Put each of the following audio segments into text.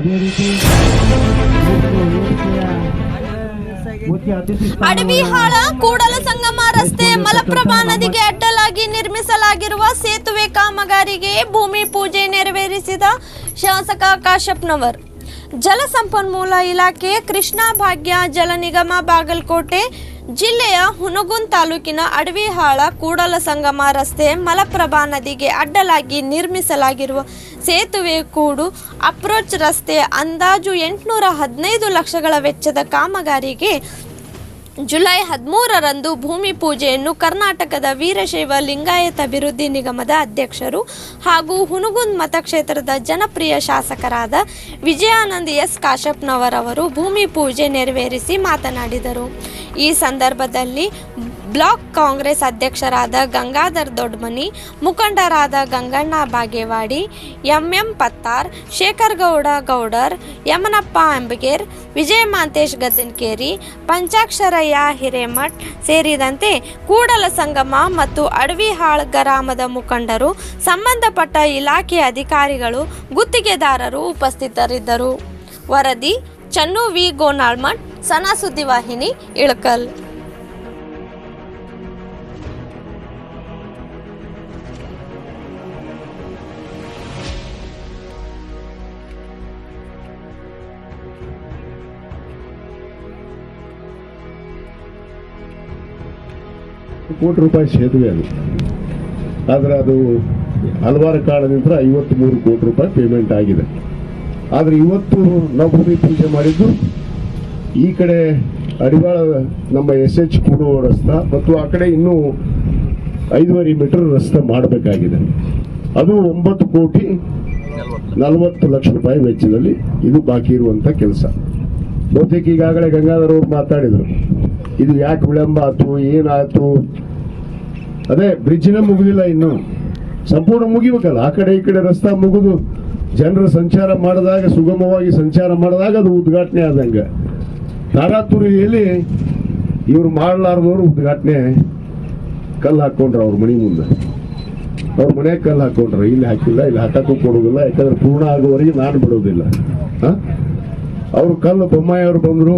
ಅದೇ ರೀತಿ ಅಡವಿಹಾಳ ಕೂಡಲ ಸಂಗಮ ರಸ್ತೆ ಮಲಪ್ರಭಾ ನದಿಗೆ ಅಡ್ಡಲಾಗಿ ನಿರ್ಮಿಸಲಾಗಿರುವ ಸೇತುವೆ ಕಾಮಗಾರಿಗೆ ಭೂಮಿ ಪೂಜೆ ನೆರವೇರಿಸಿದ ಶಾಸಕ ಕಾಶಪ್ನವರ್. ಜಲಸಂಪನ್ಮೂಲ ಇಲಾಖೆ ಕೃಷ್ಣಾ ಭಾಗ್ಯ ಜಲ ನಿಗಮ ಬಾಗಲಕೋಟೆ ಜಿಲ್ಲೆಯ ಹುನಗುನ್ ತಾಲೂಕಿನ ಅಡವಿಹಾಳ ಕೂಡಲ ಸಂಗಮ ರಸ್ತೆ ಮಲಪ್ರಭಾ ನದಿಗೆ ಅಡ್ಡಲಾಗಿ ನಿರ್ಮಿಸಲಾಗಿರುವ ಸೇತುವೆ ಕೂಡು ಅಪ್ರೋಚ್ ರಸ್ತೆ ಅಂದಾಜು ಎಂಟುನೂರ ಹದಿನೈದು ಲಕ್ಷಗಳ ವೆಚ್ಚದ ಕಾಮಗಾರಿಗೆ ಜುಲೈ ಹದಿಮೂರರಂದು ಭೂಮಿ ಪೂಜೆಯನ್ನು ಕರ್ನಾಟಕದ ವೀರಶೈವ ಲಿಂಗಾಯತ ಅಭಿವೃದ್ಧಿ ನಿಗಮದ ಅಧ್ಯಕ್ಷರು ಹಾಗೂ ಹುನಗುಂದ್ ಮತಕ್ಷೇತ್ರದ ಜನಪ್ರಿಯ ಶಾಸಕರಾದ ವಿಜಯಾನಂದ್ ಎಸ್ ಕಾಶಪ್ನವರವರು ಭೂಮಿ ಪೂಜೆ ನೆರವೇರಿಸಿ ಮಾತನಾಡಿದರು. ಈ ಸಂದರ್ಭದಲ್ಲಿ ಬ್ಲಾಕ್ ಕಾಂಗ್ರೆಸ್ ಅಧ್ಯಕ್ಷರಾದ ಗಂಗಾಧರ್ ದೊಡ್ಮನಿ, ಮುಖಂಡರಾದ ಗಂಗಣ್ಣ ಬಾಗೇವಾಡಿ, ಎಂಎಂ ಪತ್ತಾರ್ ಶೇಖರ್ ಗೌಡ ಗೌಡರ್, ಯಮನಪ್ಪ ಅಂಬಗೇರ್ ವಿಜಯ ಮಾಂತೇಶ್ ಗದ್ದನ್ಕೇರಿ, ಪಂಚಾಕ್ಷರಯ್ಯ ಹಿರೇಮಠ್ ಸೇರಿದಂತೆ ಕೂಡಲ ಸಂಗಮ ಮತ್ತು ಅಡವಿಹಾಳ್ ಗ್ರಾಮದ ಮುಖಂಡರು, ಸಂಬಂಧಪಟ್ಟ ಇಲಾಖೆ ಅಧಿಕಾರಿಗಳು, ಗುತ್ತಿಗೆದಾರರು ಉಪಸ್ಥಿತರಿದ್ದರು. ವರದಿ ಚನ್ನು ವಿ. ಗೋನಾಳ್ಮಠ್ ಸನಾ ಸುದ್ದಿವಾಹಿನಿ ಇಳಕಲ್. ಕೋಟಿ ರೂಪಾಯಿ ಸೇತುವೆ ಅದು. ಆದರೆ ಅದು ಹಲವಾರು ಕಾರಣದಿಂದ ಐವತ್ತ್ ಮೂರು ಕೋಟಿ ರೂಪಾಯಿ ಪೇಮೆಂಟ್ ಆಗಿದೆ. ಆದರೆ ಇವತ್ತು ನಾವು ಭೂಮಿ ಪೂಜೆ ಮಾಡಿದ್ದು ಈ ಕಡೆ ಅಡಿವಾಳ ನಮ್ಮ ಎಸ್ ಎಚ್ ಕೂಡುವ ರಸ್ತೆ ಮತ್ತು ಆ ಕಡೆ ಇನ್ನೂ ಐದುವರೆ ಮೀಟರ್ ರಸ್ತೆ ಮಾಡಬೇಕಾಗಿದೆ. ಅದು ಒಂಬತ್ತು ಕೋಟಿ ನಲವತ್ತು ಲಕ್ಷ ರೂಪಾಯಿ ವೆಚ್ಚದಲ್ಲಿ ಇದು ಬಾಕಿ ಇರುವಂತ ಕೆಲಸ. ಬಹುತೇಕ ಈಗಾಗಲೇ ಗಂಗಾಧರ್ ಅವರು ಮಾತಾಡಿದರು, ಇದು ಯಾಕೆ ವಿಳಂಬ ಆಯ್ತು, ಏನಾಯ್ತು? ಅದೇ ಬ್ರಿಡ್ಜ್ನ ಮುಗಿದಿಲ್ಲ ಇನ್ನು. ಸಂಪೂರ್ಣ ಮುಗಿಬೇಕಲ್ಲ. ಆ ಕಡೆ ಈ ಕಡೆ ರಸ್ತೆ ಮುಗಿದು ಜನರು ಸಂಚಾರ ಮಾಡಿದಾಗ, ಸುಗಮವಾಗಿ ಸಂಚಾರ ಮಾಡಿದಾಗ ಅದು ಉದ್ಘಾಟನೆ ಆದಂಗೆ. ತಾರಾತುರಿಯಲ್ಲಿ ಇವ್ರು ಮಾಡಲಾರ್ದವ್ರು ಉದ್ಘಾಟನೆ ಕಲ್ಲು ಹಾಕೊಂಡ್ರು ಅವ್ರ ಮನೆ ಮುಂದೆ. ಅವ್ರ ಮನೆ ಕಲ್ಲು ಹಾಕೊಂಡ್ರು ಇಲ್ಲಿ ಹಾಕಿಲ್ಲ, ಇಲ್ಲಿ ಹಾಕಕ್ಕೂ ಕೊಡೋದಿಲ್ಲ ಯಾಕಂದ್ರೆ ಪೂರ್ಣ ಆಗುವವರೆಗೆ ನಾನು ಬಿಡೋದಿಲ್ಲ. ಅವರು ಕಲ್ಲು ಬೊಮ್ಮಾಯಿ ಅವ್ರು ಬಂದ್ರು,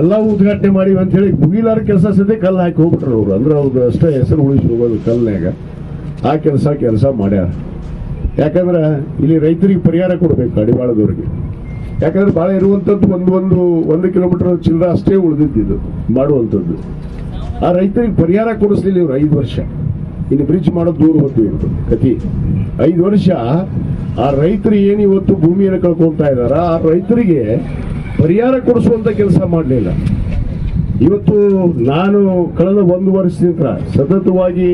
ಎಲ್ಲ ಉದ್ಘಾಟನೆ ಮಾಡಿವಿ ಅಂತ ಹೇಳಿ ಮುಗಿಲಾರ ಕೆಲಸ ಸದ್ಯ ಕಲ್ಲು ಹಾಕಿ ಹೋಗ್ಬಿಟ್ರು ಅವ್ರು. ಅಂದ್ರೆ ಅವ್ರದ್ದು ಅಷ್ಟೇ ಹೆಸರು ಉಳಿಸಿ ಹೋಗೋದು ಕಲ್ನಾಗ ಆ ಕೆಲಸ ಕೆಲಸ ಮಾಡ್ಯಾರ. ಯಾಕಂದ್ರೆ ಇಲ್ಲಿ ರೈತರಿಗೆ ಪರಿಹಾರ ಕೊಡಬೇಕು ಅಡಿವಾಳದವ್ರಿಗೆ. ಯಾಕಂದ್ರೆ ಭಾಳ ಇರುವಂಥದ್ದು ಒಂದು ಒಂದು ಒಂದು ಕಿಲೋಮೀಟರ್ ಚಿಲ್ಲರ ಅಷ್ಟೇ ಉಳಿದಿದ್ದು ಮಾಡುವಂಥದ್ದು ಆ ರೈತರಿಗೆ ಪರಿಹಾರ ಕೊಡಿಸ್ಲಿಲ್ಲ ಇವರು ಐದು ವರ್ಷ. ಇನ್ನು ಬ್ರಿಡ್ಜ್ ಮಾಡೋದು ದೂರ ಹೊತ್ತು ಇವರು ಕತಿ ಐದು ವರ್ಷ ಆ ರೈತರು ಏನು ಇವತ್ತು ಭೂಮಿಯನ್ನು ಕಳ್ಕೊಳ್ತಾ ಇದಾರ ಆ ರೈತರಿಗೆ ಪರಿಹಾರ ಕೊಡಿಸುವಂತ ಕೆಲಸ ಮಾಡಲಿಲ್ಲ. ಇವತ್ತು ನಾನು ಕಳೆದ ಒಂದು ವರ್ಷದಿಂದ ಸತತವಾಗಿ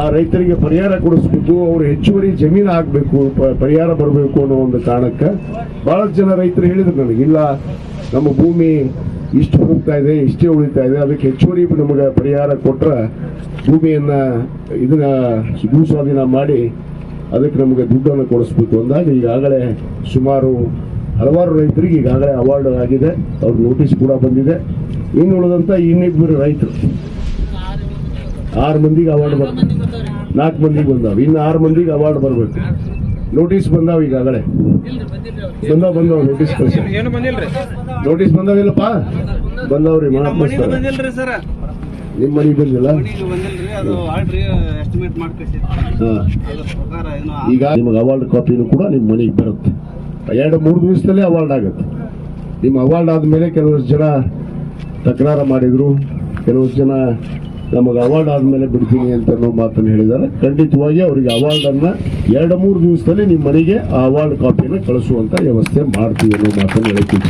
ಆ ರೈತರಿಗೆ ಪರಿಹಾರ ಕೊಡಿಸ್ಬೇಕು, ಅವರು ಹೆಚ್ಚುವರಿ ಜಮೀನು ಹಾಕಬೇಕು ಪರಿಹಾರ ಬರಬೇಕು ಅನ್ನೋ ಒಂದು ಕಾರಣಕ್ಕೆ ಭಾಳಷ್ಟು ಜನ ರೈತರು ಹೇಳಿದ್ರು ನನಗೆ, ಇಲ್ಲ, ನಮ್ಮ ಭೂಮಿ ಇಷ್ಟು ಹೋಗ್ತಾ ಇದೆ, ಇಷ್ಟೇ ಉಳಿತಾ ಇದೆ, ಅದಕ್ಕೆ ಹೆಚ್ಚುವರಿ ನಮಗೆ ಪರಿಹಾರ ಕೊಟ್ಟರೆ ಭೂಮಿಯನ್ನು ಇದನ್ನ ಭೂ ಸ್ವಾಧೀನ ಮಾಡಿ ಅದಕ್ಕೆ ನಮಗೆ ದುಡ್ಡನ್ನು ಕೊಡಿಸ್ಬೇಕು ಅಂದಾಗ ಈಗಾಗಲೇ ಸುಮಾರು ಹಲವಾರು ರೈತರಿಗೆ ಈಗಾಗಲೇ ಅವಾರ್ಡ್ ಆಗಿದೆ, ಅವ್ರ ನೋಟಿಸ್ ಕೂಡ ಬಂದಿದೆ. ಇನ್ನು ಉಳಿದಂಥ ಇನ್ನಿಬ್ಬರು ರೈತರು. ಆರು ಮಂದಿಗೆ ಅವಾರ್ಡ್ ಬರ್ ನಾಲ್ಕು ಮಂದಿಗೆ ಬಂದಾವ. ಇನ್ನು ಆರು ಮಂದಿಗೆ ಅವಾರ್ಡ್ ಬರಬೇಕು. ನೋಟಿಸ್ ಬಂದಾವ ಈಗಾಗಲೇ. ಬಂದಾವ ಬಂದಾವ ನೋಟಿಸ್ ಕಳಿಸಿ ನೋಟಿಸ್ ಬಂದಾವಿಲ್ಲಪ್ಪ ಬಂದಾವ್ರಿ ಮಹಾತ್ಮ ನಿಮ್ಮ ಮನೆಗೆ ಬಂದಿಲ್ಲ? ಈಗ ನಿಮಗೆ ಅವಾರ್ಡ್ ಕಾಪಿನೂ ಕೂಡ ನಿಮ್ಮ ಮನೆಗೆ ಬರುತ್ತೆ. ಎರಡು ಮೂರು ದಿವಸದಲ್ಲೇ ಅವಾರ್ಡ್ ಆಗುತ್ತೆ. ನಿಮ್ಮ ಅವಾರ್ಡ್ ಆದಮೇಲೆ ಕೆಲವಷ್ಟು ಜನ ತಕರಾರು ಮಾಡಿದ್ರು. ಕೆಲವಷ್ಟು ಜನ ನಮಗೆ ಅವಾರ್ಡ್ ಆದಮೇಲೆ ಬಿಡ್ತೀನಿ ಅಂತ ಅನ್ನೋ ಮಾತನ್ನು ಹೇಳಿದ್ದಾರೆ. ಖಂಡಿತವಾಗಿ ಅವರಿಗೆ ಅವಾರ್ಡ್ ಅನ್ನ ಎರಡು ಮೂರು ದಿವಸದಲ್ಲಿ ನಿಮ್ಮ ಮನೆಗೆ ಆ ಅವಾರ್ಡ್ ಕಾಪಿಯನ್ನು ಕಳಿಸುವಂತ ವ್ಯವಸ್ಥೆ ಮಾಡ್ತೀವಿ ಅನ್ನೋ ಮಾತನ್ನು ಇಚ್ಛೆ